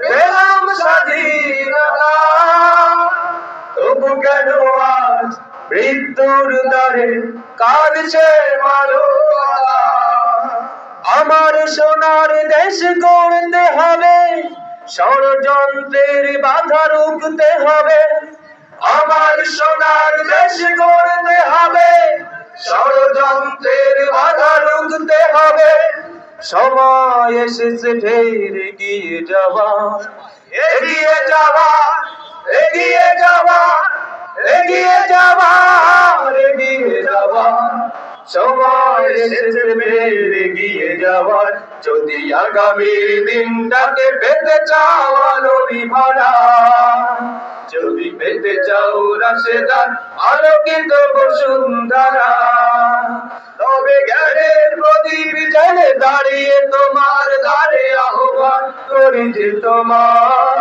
পেলাম স্বাধীনতা। তবু কেন আজ মৃত্যুর দ্বারে কাঁদছে আমার সোনার দেশ গড়তে হবে, ষড়যন্ত্রের বাধা রুখতে হবে। আমার সোনার দেশ গড়তে হবে এসেছে ঢের এগিয়ে যাওয়া। এগিয়ে যাওয়া এগিয়ে যাওয়া এগিয়ে যাওয়া এগিয়ে যাওয়া। যাওয়ার যদি আগামী দিনটাকে পেতে চাও আলোরি ভরা, যদি পেতে চাও রাশেদার তবে জ্ঞানের প্রদীপ জেলে দাঁড়িয়ে তোমার দ্বারে আহ্বান করি যে তোমার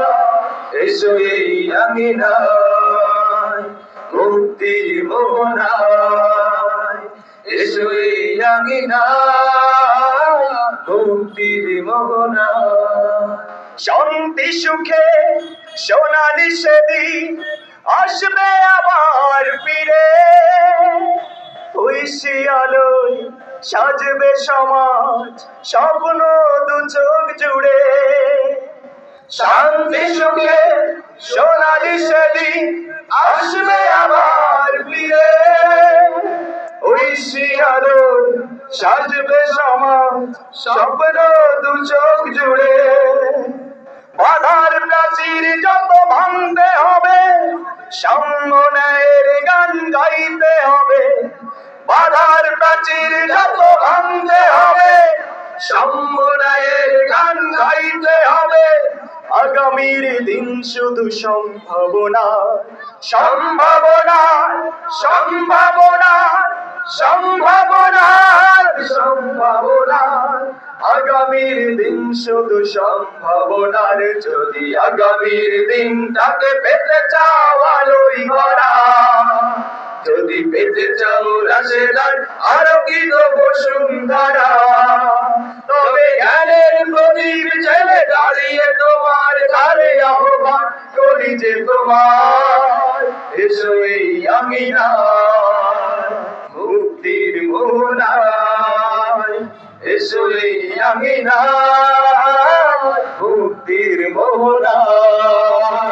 এসো এই আঙিনায় মুক্তির মোহনায়। এসো এই আঙিনায় মুক্তির মোহনায়। শান্তি, সুখে সোনালি সেদিন আসবে আবার ফিরে। ঐশী আলোয় সাজবে সমাজ, স্বপ্ন দু চোখ জুড়ে। শান্তি সুখে সোনালি সেদিন আসবে আবার আলোয় সাজবে সমাজ, স্বপ্ন দু চোখ জুড়ে। বাধার প্রাচীর যত ভাঙতে হবে সাম্যের গান গাইতে হবে। বাধার প্রাচীর যত ভাঙতে হবে সাম্যের গান গাইতে হবে। আগামীর দিন শুধু সম্ভাবনা সম্ভাবনা সম্ভাবনা সম্ভাবনা সম্ভাবনা। আগামীর দিন শুধু সম্ভাবনার যদি আগামীর দিনটাকে পেতে চাও আলোই ভরা যদি পেতে চাও রাশেদার আলোকিত বসুন্ধরা, তবে জ্ঞানের প্রদীপ জেলে দাঁড়িয়ে তোমার ধারে আহ্বান করি যে তোমার। এসো এই আমিনা মুক্তির মোহনায়। এসো এই আমিনা মুক্তির মোহনায়।